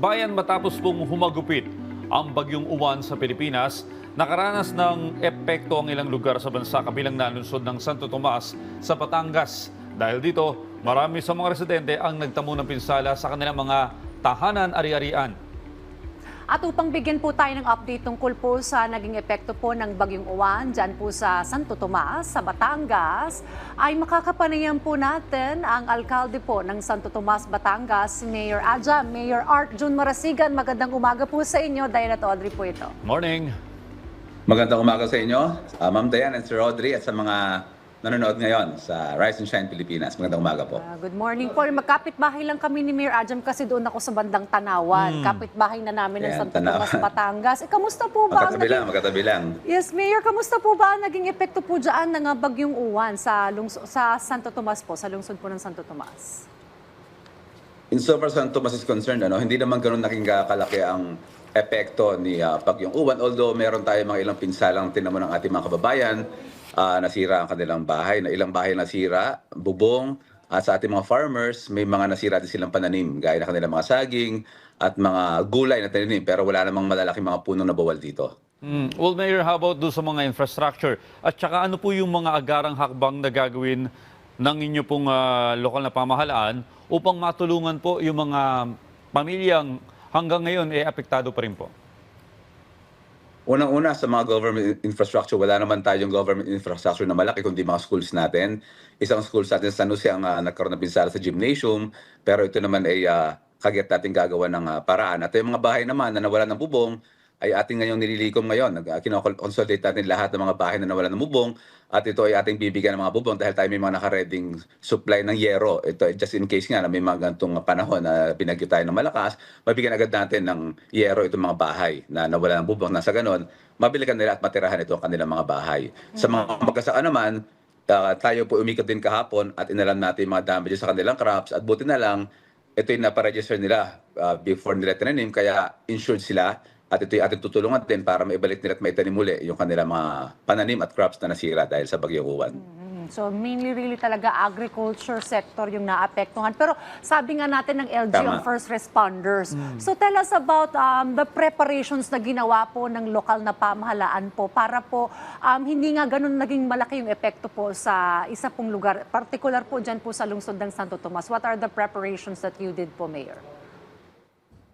bayan matapos pong humagupit ang bagyong uwan sa Pilipinas, nakaranas ng epekto ang ilang lugar sa bansa kabilang na ang lungsod ng Santo Tomas sa Batangas. Dahil dito, marami sa mga residente ang nagtamo ng pinsala sa kanilang mga tahanan ari-arian. At upang bigyan po tayo ng update tungkol po sa naging epekto po ng bagyong uwan dyan po sa Santo Tomas, sa Batangas, ay makakapanayam po natin ang alkalde po ng Santo Tomas, Batangas, si Mayor Aja, Mayor Art June Marasigan. Magandang umaga po sa inyo. Diana at Audrey po ito. Morning! Magandang umaga sa inyo, uh, Ma'am Dayan and Sir Audrey at sa mga nanonood ngayon sa Rise and Shine Pilipinas. Magandang umaga po. Ah, good morning po. Magkapit-bahay lang kami ni Mayor Ajam kasi doon ako sa bandang Tanawan. Kapit-bahay na namin ng Ayan, Santo Tanawan. Tomas, Batangas. Eh, kamusta po ba ang Magkatabi lang, naging magkatabi lang. Yes, Mayor, kamusta po ba ang naging epekto po dyan ng ah, bagyong uwan sa, lungso, sa Santo Tomas po, sa lungsod po ng Santo Tomas? In so far San Tomas is concerned, ano, hindi naman ganun naging kalaki ang epekto ni uh, Bagyong Uwan. Although meron tayo mga ilang pinsalang tinamo ng ating mga kababayan, ah, nasira ang kanilang bahay, na ilang bahay nasira, bubong, at sa ating mga farmers, may mga nasira din silang pananim, gaya ng kanilang mga saging at mga gulay na tinanim, pero wala namang malalaking mga puno na bawal dito. Mm. Well, Mayor, how about doon sa mga infrastructure? At saka ano po yung mga agarang hakbang na gagawin ng inyo pong ah, lokal na pamahalaan upang matulungan po yung mga pamilyang hanggang ngayon eh apektado pa rin po? Unang-una sa mga government infrastructure, wala naman tayong government infrastructure na malaki kundi mga schools natin. Isang school sa atin sa San Jose ang uh, nagkaroon ng pinsala sa gymnasium, pero ito naman ay uh, kagyat natin gagawa ng ah, paraan. At yung mga bahay naman na nawalan ng bubong, ay ating ngayong nililikom ngayon. Kinoconsolidate natin lahat ng mga bahay na nawalan ng bubong at ito ay ating bibigyan ng mga bubong dahil tayo may mga nakareding supply ng yero. Ito ay just in case nga na may mga ganitong panahon na binagyo tayo ng malakas, mabigyan agad natin ng yero itong mga bahay na nawalan ng bubong. Nasa ganon, mabilikan nila at matirahan ito ang kanilang mga bahay. Sa mga magkasaka naman, uh, tayo po umikot din kahapon at inalam natin mga damages sa kanilang crops at buti na lang, ito yung naparegister nila uh, before nila tinanim, kaya insured sila at ito yung ating tutulungan din para maibalik nila at maitanim muli yung kanilang mga pananim at crops na nasira dahil sa bagyong uwan. Mm, So mainly really talaga agriculture sector yung naapektuhan. Pero sabi nga natin ng LG Tama. ang first responders. So tell us about um, the preparations na ginawa po ng lokal na pamahalaan po para po um, hindi nga ganun naging malaki yung epekto po sa isa pong lugar, particular po dyan po sa lungsod ng Santo Tomas. What are the preparations that you did po, Mayor?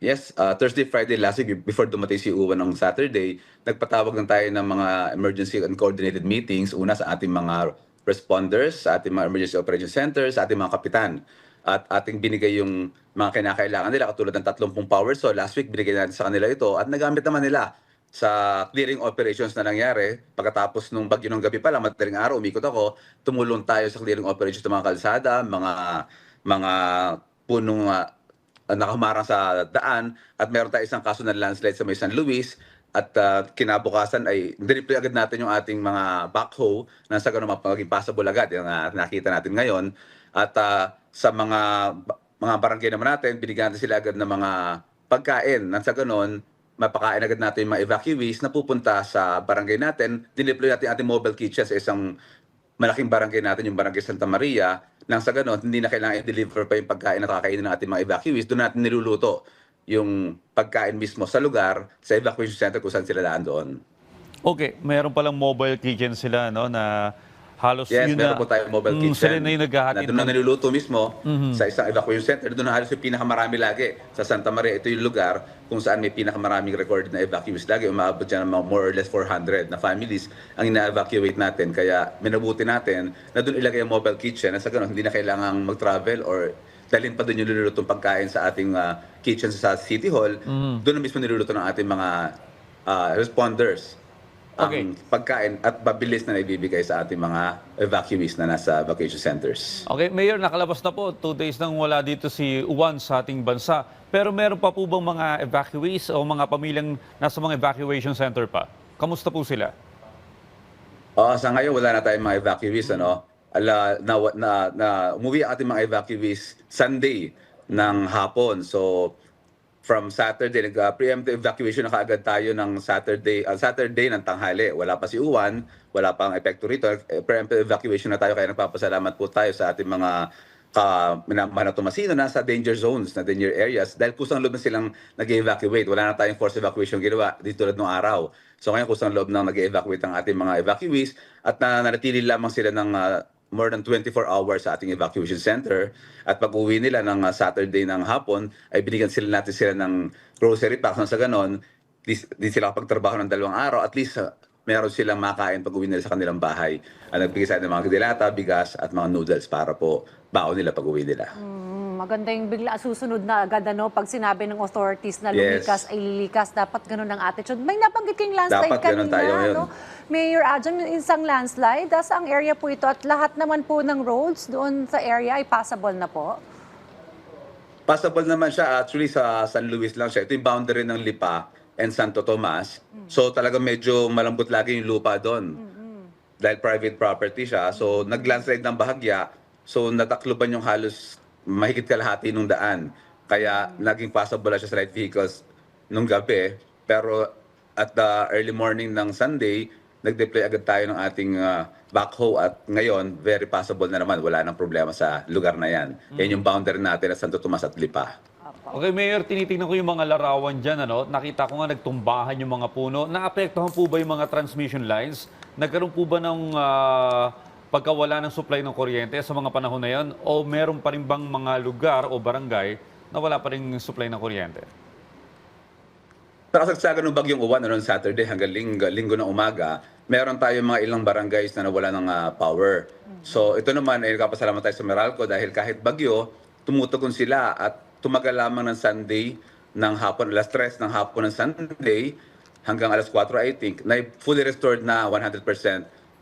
Yes, uh, Thursday, Friday, last week, before dumating si Uwan ng Saturday, nagpatawag lang tayo ng mga emergency and coordinated meetings, una sa ating mga responders, sa ating mga emergency operation centers, sa ating mga kapitan. At ating binigay yung mga kinakailangan nila, katulad ng 30 power so last week binigay natin sa kanila ito at nagamit naman nila sa clearing operations na nangyari. Pagkatapos nung bagyo ng gabi pa lang, madaling araw, umikot ako, tumulong tayo sa clearing operations ng mga kalsada, mga mga punong uh, nakamarang sa daan at meron tayo isang kaso ng landslide sa may San Luis at uh, kinabukasan ay dineploy agad natin yung ating mga backhoe na sa ganun maging passable agad yung uh, nakita natin ngayon. At uh, sa mga mga barangay naman natin binigyan natin sila agad ng mga pagkain nang sa ganun mapakain agad natin yung mga evacuees na pupunta sa barangay natin. Dineploy natin ating mobile kitchen sa isang malaking barangay natin, yung barangay Santa Maria, nang sa ganon, hindi na kailangan i-deliver pa yung pagkain na kakainin ng ating mga evacuees. Doon natin niluluto yung pagkain mismo sa lugar, sa evacuation center kung saan sila daan doon. Okay, mayroon palang mobile kitchen sila no na halos Yes, yun meron na, po tayong mobile Mm, kitchen. Sila na yung naghahatid doon na niluluto mismo sa isang evacuation center. Doon na halos yung pinakamarami lagi. Sa Santa Maria, ito yung lugar kung saan may pinakamaraming recorded na evacuees lagi. Umabot dyan ng more or less 400 na families ang ina-evacuate natin. Kaya minabuti natin na doon ilagay ang mobile kitchen. At sa ganun, hindi na kailangang mag-travel or dalhin pa doon yung nilulutong pagkain sa ating ah, kitchen sa City Hall. Doon na mismo niluluto ng ating mga ah, responders Okay. ang pagkain at mabilis na naibibigay sa ating mga evacuees na nasa evacuation centers. Okay, Mayor, nakalabas na po. Two days nang wala dito si Uwan sa ating bansa. Pero meron pa po bang mga evacuees o mga pamilyang nasa mga evacuation center pa? Kamusta po sila? Oo, sa ngayon wala na tayong mga evacuees ano. Ala na, na, na umuwi ating mga evacuees Sunday ng hapon. So from Saturday, nag-preemptive evacuation na kaagad tayo ng Saturday, uh, Saturday ng tanghali. Wala pa si Uwan, wala pa ang epekto rito. Eh, Preemptive evacuation na tayo kaya nagpapasalamat po tayo sa ating mga ka Manalo Tomasino nasa danger zones, na danger areas dahil kusang loob na silang nag-evacuate. Wala na tayong force evacuation ginawa dito tulad ng araw. So ngayon kusang loob na nag-evacuate ang ating mga evacuees at na nanatili lamang sila ng ah, more than 24 hours sa ating evacuation center. At pag uwi nila ng ah, Saturday ng hapon ay binigyan sila natin sila ng grocery packs nang sa ganon. Di, di sila kapagtrabaho ng dalawang araw. At least ah, meron silang makain pag uwi nila sa kanilang bahay. At nagbigay sa ng mga dilata, bigas at mga noodles para po baon nila pag uwi nila. Mm, maganda yung bigla susunod na agad ano pag sinabi ng authorities na Yes. lumikas ay lilikas dapat ganun ang attitude. May nabanggit kayong landslide Dapat ganun kanina, tayo ngayon. no? Mayor Adam, yung isang landslide, ah, saang area po ito at lahat naman po ng roads doon sa area ay passable na po. Passable naman siya actually sa San Luis lang siya. Ito yung boundary ng Lipa and Santo Tomas. So talaga medyo malambot lagi yung lupa doon. Dahil private property siya. So naglandslide ng bahagya. So natakluban yung halos mahigit kalahati ng daan. Kaya naging passable na siya sa light vehicles nung gabi. Pero at the early morning ng Sunday, nag-deploy agad tayo ng ating ah, backhoe at ngayon, very possible na naman. Wala nang problema sa lugar na yan. Yan yung boundary natin at Santo Tomas at Lipa. Okay, Mayor, tinitingnan ko yung mga larawan dyan. Ano? Nakita ko nga nagtumbahan yung mga puno. Naapektuhan po ba yung mga transmission lines? Nagkaroon po ba ng ah, pagkawala ng supply ng kuryente sa mga panahon na yan? O meron pa rin bang mga lugar o barangay na wala pa rin supply ng kuryente? Sa kasagsagan ng bagyong uwan noong Saturday hanggang linggo, linggo ng umaga, meron tayong mga ilang barangays na nawala ng ah, power. So ito naman ay nagpapasalamat tayo sa Meralco dahil kahit bagyo, tumutugon sila at tumagal lamang ng Sunday ng hapon, alas 3 ng hapon ng Sunday hanggang alas 4 I think, na fully restored na 100%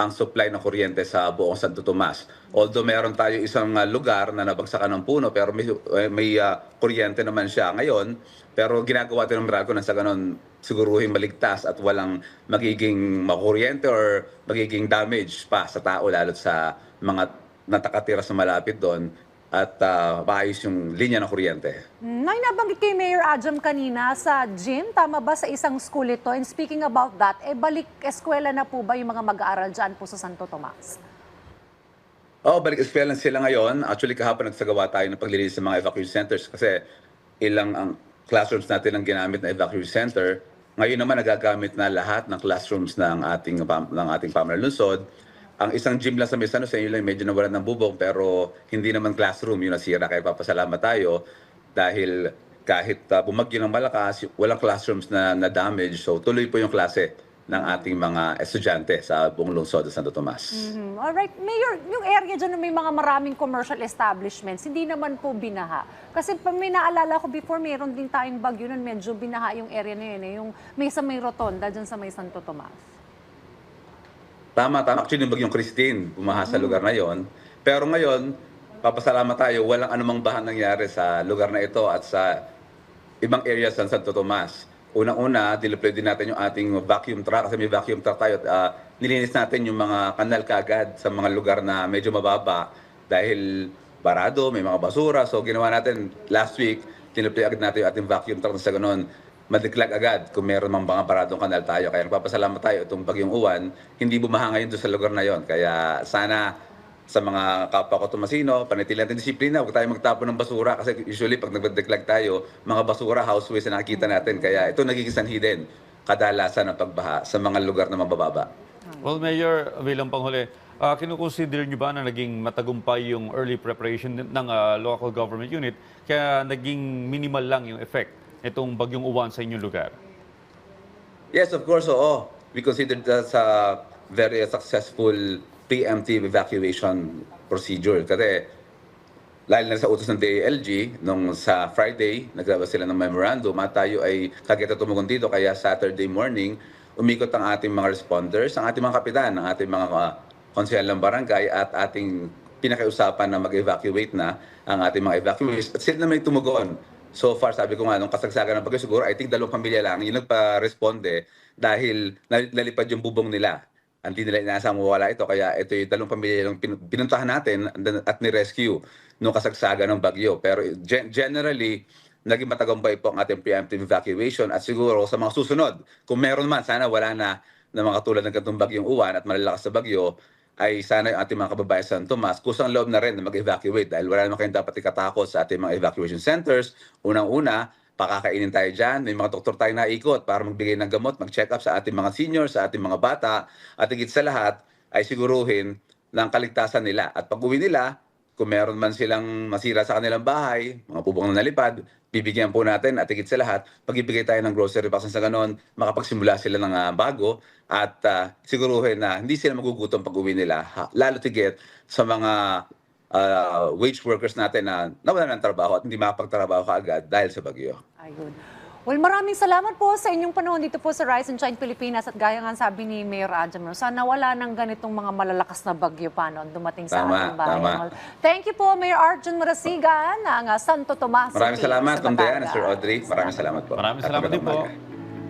ang supply ng kuryente sa buong Santo Tomas. Although meron tayo isang ah, lugar na nabagsakan ng puno pero may, eh, may ah, kuryente naman siya ngayon. Pero ginagawa din ng Meralco na sa ganon siguruhin maligtas at walang magiging makuryente or magiging damage pa sa tao lalo sa mga natakatira sa malapit doon at uh, maayos yung linya ng kuryente. Nay, nabanggit kay Mayor Ajam kanina sa gym. Tama ba sa isang school ito? And speaking about that, eh balik eskwela na po ba yung mga mag-aaral dyan po sa Santo Tomas? Oo, balik eskwela sila ngayon. Actually, kahapon nagsagawa tayo ng paglilinis sa mga evacuation centers kasi ilang ang classrooms natin ang ginamit na evacuation center. Ngayon naman nagagamit na lahat ng classrooms ng ating ng ating pamahalaan lungsod. Ang isang gym lang sa San Jose, yun lang medyo nawalan ng bubong pero hindi naman classroom yung nasira kaya papasalamat tayo dahil kahit uh, bumagyo ng malakas, walang classrooms na, na damage. So tuloy po yung klase ng ating mga estudyante sa buong lungsod ng Santo Tomas. Mhm. Alright, Mayor, yung area dyan may mga maraming commercial establishments, hindi naman po binaha. Kasi may naalala ko before, mayroon din tayong bagyo nun, medyo binaha yung area na yun, eh, yung may sa may rotonda dyan sa may Santo Tomas. Tama, tama. Actually, yung bagyong Christine, bumaha sa lugar na yon. Pero ngayon, papasalamat tayo, walang anumang bahan nangyari sa lugar na ito at sa ibang areas ng Santo Tomas. Unang-una, dineploy din natin yung ating vacuum truck kasi may vacuum truck tayo at ah, nilinis natin yung mga kanal kaagad sa mga lugar na medyo mababa dahil barado, may mga basura. So ginawa natin last week, dineploy agad natin yung ating vacuum truck sa ganun madiklag agad kung meron mang mga baradong kanal tayo. Kaya nagpapasalamat tayo itong bagyong uwan, hindi bumaha ngayon doon sa lugar na yon. Kaya sana sa mga kapwa ko Tomasino, panatilan natin disiplina, huwag tayo magtapon ng basura kasi usually pag nagdeklag tayo, mga basura, house waste na nakikita natin. Kaya ito nagiging sanhi din kadalasan ng pagbaha sa mga lugar na mababa. Well, Mayor, bilang panghuli, uh, kinukonsider niyo ba na naging matagumpay yung early preparation ng ah, local government unit kaya naging minimal lang yung effect itong bagyong uwan sa inyong lugar? Yes, of course, oo. We consider that a very successful preemptive evacuation procedure. Kasi lalo na sa utos ng DALG, nung sa Friday, naglabas sila ng memorandum at tayo ay kagita tumugon dito. Kaya Saturday morning, umikot ang ating mga responders, ang ating mga kapitan, ang ating mga uh, konsehal ng barangay at ating pinakiusapan na mag-evacuate na ang ating mga evacuees. At sila na may tumugon. So far, sabi ko nga, nung kasagsagan ng bagyo, siguro, I think dalawang pamilya lang yung nagpa-responde dahil nal- nalipad yung bubong nila. Hindi nila inaasang mawala ito. Kaya ito yung dalawang pamilya yung pin- pinuntahan natin at ni-rescue nung kasagsagan ng bagyo. Pero gen- generally, naging matagumpay po ang ating preemptive evacuation at siguro sa mga susunod, kung meron man, sana wala na na mga katulad ng ganitong bagyong uwan at malalakas sa bagyo, ay sana yung ating mga kababayan sa Tomas, kusang loob na rin na mag-evacuate dahil wala naman kayong dapat ikatakot sa ating mga evacuation centers. Unang-una, pakakainin tayo dyan. May mga doktor tayo naikot para magbigay ng gamot, mag-check up sa ating mga seniors, sa ating mga bata. At higit sa lahat, ay siguruhin ng kaligtasan nila. At pag uwi nila, kung meron man silang masira sa kanilang bahay, mga pubong na nalipad, bibigyan po natin at higit sa lahat, pagbibigay tayo ng grocery box sa ganon, makapagsimula sila ng ah, bago at ah, siguruhin na hindi sila magugutom pag uwi nila. Ha- lalo tigit sa mga ah, wage workers natin na nawala ng trabaho at hindi makapagtrabaho kaagad dahil sa bagyo. Ayun. Well, maraming salamat po sa inyong panahon dito po sa Rise and Shine Pilipinas at gaya nga sabi ni Mayor Adjamro, sana wala nang ganitong mga malalakas na bagyo pa noon dumating sa Tama, ating bayan. tama. Thank you po, Mayor Arjun Marasigan ng ah, Santo Tomas Maraming City salamat, sa Ma'am Diana. Sir Audrey. Maraming salamat po. Maraming At salamat din po. umaga.